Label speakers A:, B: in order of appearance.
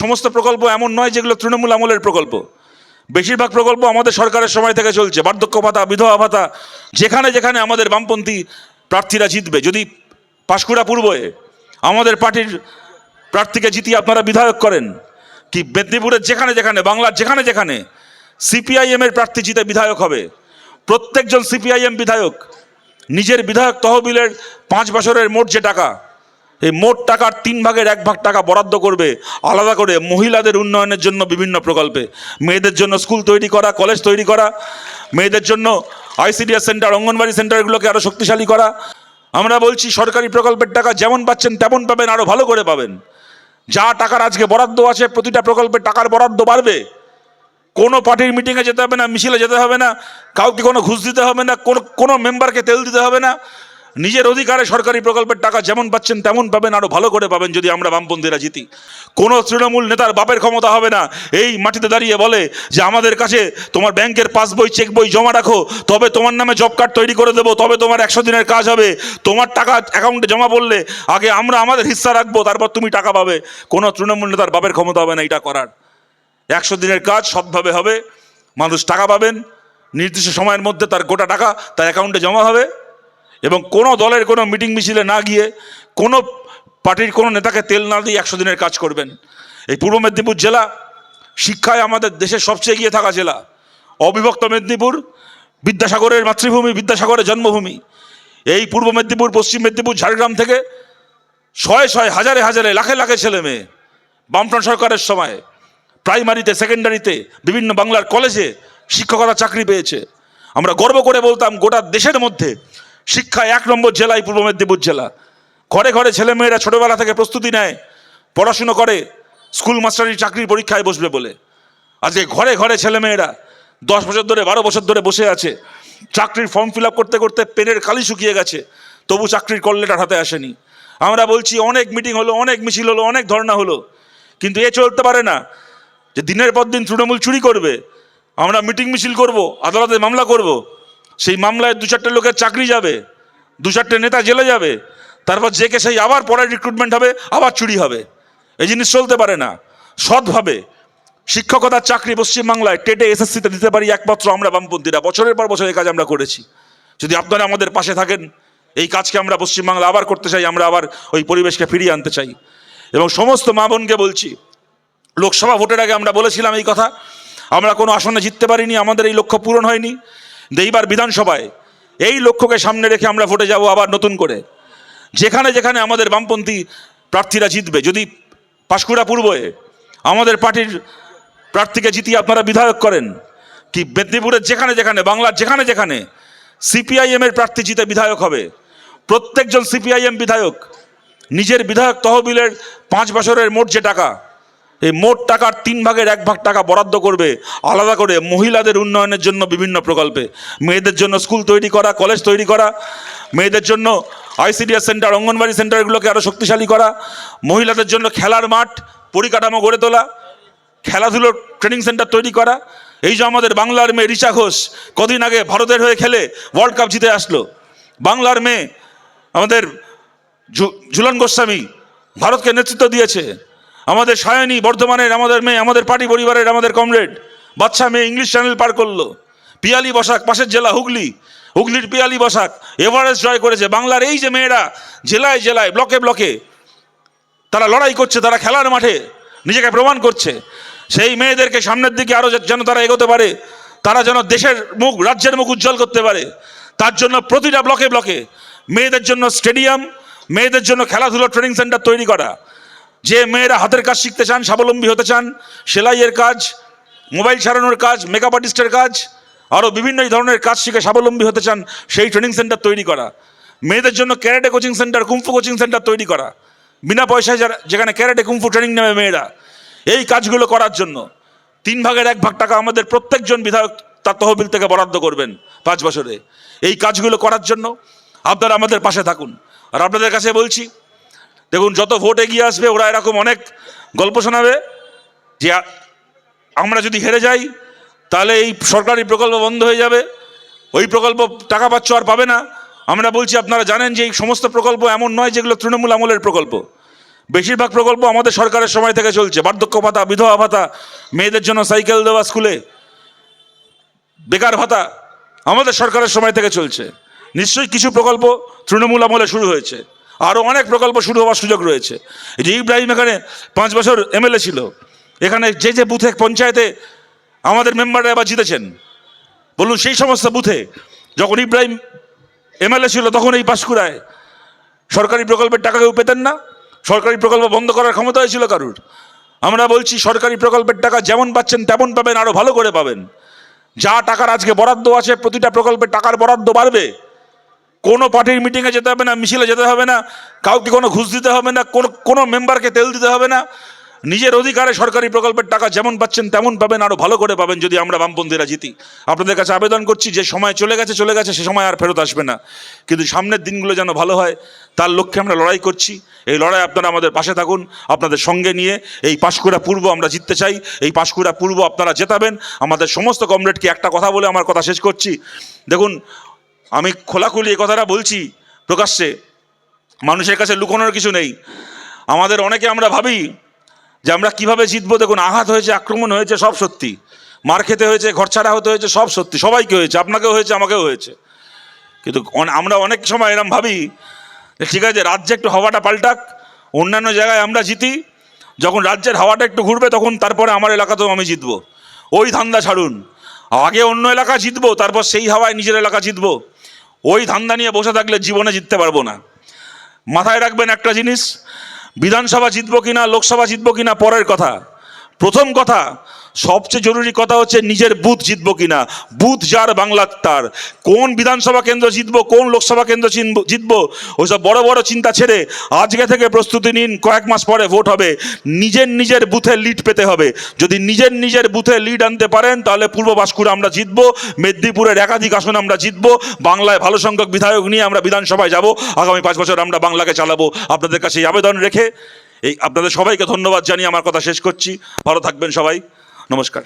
A: সমস্ত প্রকল্প এমন নয় যেগুলো তৃণমূল আমলের প্রকল্প। বেশিরভাগ প্রকল্প আমাদের সরকারের সময় থেকে চলছে। বার্ধক্য ভাতা, বিধবা ভাতা, যেখানে যেখানে আমাদের বামপন্থী প্রার্থীরা জিতবে। যদি পাঁশকুড়া পূর্বে আমাদের পার্টির প্রার্থীকে জিতিয়ে আপনারা বিধায়ক করেন, কি মেদিনীপুরের যেখানে যেখানে, বাংলার যেখানে যেখানে সিপিআইএমের প্রার্থী জিতে বিধায়ক হবে। প্রত্যেকজন সিপিআইএম বিধায়ক নিজের বিধায়ক তহবিলের পাঁচ বছরের মোট যে টাকা এই মোট টাকার তিন ভাগের এক ভাগ টাকা বরাদ্দ করবে আলাদা করে মহিলাদের উন্নয়নের জন্য বিভিন্ন প্রকল্পে। মেয়েদের জন্য স্কুল তৈরি করা, কলেজ তৈরি করা, মেয়েদের জন্য আইসিডিএস সেন্টার অঙ্গনবাড়ি সেন্টারগুলোকে আরও শক্তিশালী করা। আমরা বলছি, সরকারি প্রকল্পের টাকা যেমন পাচ্ছেন, তেমন পাবেন আরও ভালো করে পাবেন। যা টাকার আজকে বরাদ্দ আছে, প্রতিটা প্রকল্পের টাকার বরাদ্দ বাড়বে। কোনো পার্টির মিটিংয়ে যেতে হবে না, মিছিলে যেতে হবে না, কাউকে কোনো ঘুষ দিতে হবে না, কোনো কোনো মেম্বারকে তেল দিতে হবে না। নিজের অধিকারে সরকারি প্রকল্পের টাকা যেমন পাচ্ছেন, তেমন পাবেন আরও ভালো করে পাবেন যদি আমরা বামপন্থীরা জিতি। কোনো তৃণমূল নেতার বাপের ক্ষমতা হবে না। এই মাটিতে দাঁড়িয়ে বলে যে, আমাদের কাছে তোমার ব্যাংকের পাসবই চেক বই জমা রাখো, তবে তোমার নামে জব কার্ড তৈরি করে দেবো, তবে তোমার একশো দিনের কাজ হবে। তোমার টাকা অ্যাকাউন্টে জমা পড়লে আগে আমরা আমাদের হিস্সা রাখব, তারপর তুমি টাকা পাবে। কোনো তৃণমূল নেতার বাপের ক্ষমতা হবে না এটা করার। একশো দিনের কাজ সৎভাবে হবে, মানুষ টাকা পাবেন, নির্দিষ্ট সময়ের মধ্যে তার গোটা টাকা তার অ্যাকাউন্টে জমা হবে। এবং কোনো দলের কোনো মিটিং মিছিলে না গিয়ে কোনো পার্টির কোনো নেতাকে তেল না দিয়ে একশো দিনের কাজ করবেন। এই পূর্ব মেদিনীপুর জেলা শিক্ষায় আমাদের দেশের সবচেয়ে এগিয়ে থাকা জেলা। অবিভক্ত মেদিনীপুর, বিদ্যাসাগরের মাতৃভূমি, বিদ্যাসাগরের জন্মভূমি। এই পূর্ব মেদিনীপুর, পশ্চিম মেদিনীপুর, ঝাড়গ্রাম থেকে শয়ে শয়ে, হাজারে হাজারে, লাখে লাখে ছেলে মেয়ে বামফ্রন্ট সরকারের সময়, প্রাইমারিতে, সেকেন্ডারিতে, বিভিন্ন বাংলার কলেজে শিক্ষকতা চাকরি পেয়েছে। আমরা গর্ব করে বলতাম গোটা দেশের মধ্যে শিক্ষায় এক নম্বর জেলায় পূর্ব মেদিনীপুর জেলা। ঘরে ঘরে ছেলেমেয়েরা ছোটোবেলা থেকে প্রস্তুতি নেয়, পড়াশুনো করে, স্কুল মাস্টারি চাকরির পরীক্ষায় বসবে বলে। আজকে ঘরে ঘরে ছেলেমেয়েরা দশ বছর ধরে, বারো বছর ধরে বসে আছে। চাকরির ফর্ম ফিল করতে করতে পেনের কালি শুকিয়ে গেছে, তবু চাকরির কল লেটার হাতে আসেনি। আমরা বলছি, অনেক মিটিং হলো, অনেক মিছিল হলো, অনেক ধর্ণা হলো। কিন্তু এ চলতে পারে না। যে দিনের পর দিন তৃণমূল চুরি করবে, আমরা মিটিং মিছিল করব, আদালতে মামলা করব সেই মামলায় দু চারটে লোকের চাকরি যাবে, দু চারটে নেতা জেলে যাবে, তারপর যে কে সেই আবার পরে রিক্রুটমেন্ট হবে, আবার চুরি হবে। এই জিনিস চলতে পারে না। সৎভাবে শিক্ষকতার চাকরি পশ্চিমবাংলায় টেটে এসএসসিতে দিতে পারি একমাত্র আমরা বামপন্থীরা। বছরের পর বছর এই কাজ আমরা করেছি। যদি আপনারা আমাদের পাশে থাকেন, এই কাজকে আমরা পশ্চিমবাংলা আবার করতে চাই, আমরা আবার ওই পরিবেশকে ফিরিয়ে আনতে চাই। এবং সমস্ত মা বোনকে বলছি, লোকসভা ভোটের আগে আমরা বলেছিলাম এই কথা, আমরা কোনো আসনে জিততে পারিনি, আমাদের এই লক্ষ্য পূরণ হয়নি। এইবার বিধানসভায়। এই লক্ষ্যকে সামনে রেখে আমরা ভোটে যাব আবার নতুন করে। যেখানে যেখানে আমাদের বামপন্থী প্রার্থীরা জিতবে, যদি পাঁশকুড়া পূর্বে আমাদের পার্টির প্রার্থীকে জিতিয়ে আপনারা বিধায়ক করেন, কি মেদিনীপুরের যেখানে যেখানে, বাংলার যেখানে যেখানে সিপিআইএমের প্রার্থী জিতে বিধায়ক হবে। প্রত্যেকজন সিপিআইএম বিধায়ক নিজের বিধায়ক তহবিলের পাঁচ বছরের মোট যে টাকা এই মোট টাকার তিন ভাগের এক ভাগ টাকা বরাদ্দ করবে আলাদা করে মহিলাদের উন্নয়নের জন্য বিভিন্ন প্রকল্পে। মেয়েদের জন্য স্কুল তৈরি করা, কলেজ তৈরি করা, মেয়েদের জন্য আইসিডিএস সেন্টার অঙ্গনবাড়ি সেন্টারগুলোকে আরও শক্তিশালী করা, মহিলাদের জন্য খেলার মাঠ, পরিকাঠামো গড়ে তোলা খেলাধুলোর ট্রেনিং সেন্টার তৈরি করা। এই যে আমাদের বাংলার মেয়ে রিচা ঘোষ কদিন আগে ভারতের হয়ে খেলে ওয়ার্ল্ড কাপ জিতে আসলো। বাংলার মেয়ে আমাদের ঝুলন গোস্বামী ভারতকে নেতৃত্ব দিয়েছে। আমাদের সায়নী বর্ধমানের, আমাদের মেয়ে, আমাদের পার্টি পরিবারের, আমাদের কমরেড, বাচ্চা মেয়ে ইংলিশ চ্যানেল পার করল। পিয়ালি বসাক, পাশের জেলা হুগলি, হুগলির পিয়ালি বসাক, এভারেস্ট জয় করেছে। বাংলার এই যে মেয়েরা জেলায় জেলায়, ব্লকে ব্লকে তারা লড়াই করছে, তারা খেলার মাঠে নিজেকে প্রমাণ করছে। সেই মেয়েদেরকে সামনের দিকে আরও যেন তারা এগোতে পারে, তারা যেন দেশের মুখ, রাজ্যের মুখ উজ্জ্বল করতে পারে, তার জন্য প্রতিটা ব্লকে ব্লকে মেয়েদের জন্য স্টেডিয়াম, মেয়েদের জন্য খেলাধুলো ট্রেনিং সেন্টার তৈরি করা। যে মেয়েরা হাতের কাজ শিখতে চান, স্বাবলম্বী হতে চান, সেলাইয়ের কাজ, মোবাইল সারানোর কাজ মেকআপ আর্টিস্টের কাজ আরও বিভিন্ন ধরনের কাজ শিখে স্বাবলম্বী হতে চান, সেই ট্রেনিং সেন্টার তৈরি করা। মেয়েদের জন্য karate coaching centre kung fu coaching centre তৈরি করা। বিনা পয়সায় যারা যেখানে ক্যারেটে কুম্ফু ট্রেনিং নেবে মেয়েরা। এই কাজগুলো করার জন্য তিন ভাগের এক ভাগ টাকা আমাদের প্রত্যেকজন বিধায়ক তার তহবিল থেকে বরাদ্দ করবেন পাঁচ বছরে। এই কাজগুলো করার জন্য আপনারা আমাদের পাশে থাকুন। আর আপনাদের কাছে বলছি দেখুন, যত ভোট এগিয়ে আসবে, ওরা এরকম অনেক গল্প শোনাবে যে আমরা যদি হেরে যাই, তাহলে এই সরকারি প্রকল্প বন্ধ হয়ে যাবে। ওই প্রকল্প টাকা পাচ্ছ আর পাবে না। আমরা বলছি, আপনারা জানেন যে এই সমস্ত প্রকল্প এমন নয় যেগুলো তৃণমূল আমলের প্রকল্প। বেশিরভাগ প্রকল্প আমাদের সরকারের সময় থেকে চলছে। বার্ধক্য ভাতা, বিধবা ভাতা, মেয়েদের জন্য সাইকেল দেওয়া স্কুলে, বেকার ভাতা আমাদের সরকারের সময় থেকে চলছে। নিশ্চয়ই কিছু প্রকল্প তৃণমূল আমলে শুরু হয়েছে। আরও অনেক প্রকল্প শুরু হওয়ার সুযোগ রয়েছে। এই যে ইব্রাহিম এখানে পাঁচ বছর এমএলএ ছিল। এখানে যে যে বুথে পঞ্চায়েতে আমাদের মেম্বাররা এবার জিতেছেন, বলুন সেই সমস্ত বুথে যখন ইব্রাহিম এমএলএ ছিল তখন এই পাঁশকুড়ায় সরকারি প্রকল্পের টাকা কেউ পেতেন না। সরকারি প্রকল্প বন্ধ করার ক্ষমতা হয়েছিল কারুর। আমরা বলছি সরকারি প্রকল্পের টাকা যেমন পাচ্ছেন তেমন পাবেন আরও ভালো করে পাবেন। যা টাকার আজকে বরাদ্দ আছে, প্রতিটা প্রকল্পের টাকার বরাদ্দ বাড়বে। কোনো পার্টির মিটিংয়ে যেতে হবে না, মিছিলে যেতে হবে না, কাউকে কোনো ঘুষ দিতে হবে না, কোনো কোনো মেম্বারকে তেল দিতে হবে না। নিজের অধিকারে সরকারি প্রকল্পের টাকা যেমন পাচ্ছেন তেমন পাবেন আরও ভালো করে পাবেন যদি আমরা বামপন্থীরা জিতি। আপনাদের কাছে আবেদন করছি, যে সময় চলে গেছে চলে গেছে, সে সময় আর ফেরত আসবে না। কিন্তু সামনের দিনগুলো যেন ভালো হয়, তার লক্ষ্যে আমরা লড়াই করছি। এই লড়াই আপনারা আমাদের পাশে থাকুন, আপনাদের সঙ্গে নিয়ে এই পাঁশকুড়া পূর্ব আমরা জিততে চাই, এই পাঁশকুড়া পূর্ব আপনারা জেতাবেন। আমাদের সমস্ত কমরেডকে একটা কথা বলে আমার কথা শেষ করছি। দেখুন আমি খোলাখুলি এই কথাটা বলছি প্রকাশ্যে। মানুষের কাছে লুকোনোর কিছু নেই। আমাদের অনেকে আমরা ভাবি যে আমরা কীভাবে জিতবো? দেখুন, আঘাত হয়েছে, আক্রমণ হয়েছে, সব সত্যি। মার খেতে হয়েছে, ঘর ছাড়া হতে হয়েছে, সব সত্যি। সবাইকে হয়েছে, আপনাকেও হয়েছে, আমাকেও হয়েছে। কিন্তু আমরা অনেক সময় এরম ভাবি ঠিক আছে, রাজ্যে একটু হাওয়াটা পাল্টাক, অন্যান্য জায়গায় আমরা জিতি। যখন রাজ্যের হাওয়াটা একটু ঘুরবে, তখন তারপরে আমার এলাকাতেও আমি জিতবো। ওই ধান্দা ছাড়ুন। আগে অন্য এলাকা জিতবো, তারপর সেই হাওয়ায় নিজের এলাকা জিতবো। ওই ধান্দা নিয়ে বসে থাকলে জীবনে জিততে পারব না। মাথায় রাখবেন একটা জিনিস, বিধানসভা জিতবো কিনা, লোকসভা জিতবো কিনা, পরের কথা। প্রথম কথা সবচেয়ে জরুরি কথা হচ্ছে নিজের বুথ জিতবো কিনা। বুথ যার বাংলার তার। কোন বিধানসভা কেন্দ্র জিতবো, কোন লোকসভা কেন্দ্র জিতবো, ওইসব বড় বড় চিন্তা ছেড়ে আজকে থেকে প্রস্তুতি নিন, কয়েক মাস পরে ভোট হবে। নিজের নিজের বুথে লিড পেতে হবে। যদি নিজের নিজের বুথে লিড আনতে পারেন, তাহলে পূর্ব বাঁশকুড়া আমরা জিতবো, মেদিনীপুরের একাধিক আসন আমরা জিতবো, বাংলায় ভালো সংখ্যক বিধায়ক নিয়ে আমরা বিধানসভায় যাব, আগামী পাঁচ বছর আমরা বাংলাকে চালাবো। আপনাদের কাছে আবেদন রেখে, এই আপনাদের সবাইকে ধন্যবাদ জানিয়ে আমার কথা শেষ করছি। ভালো থাকবেন সবাই। নমস্কার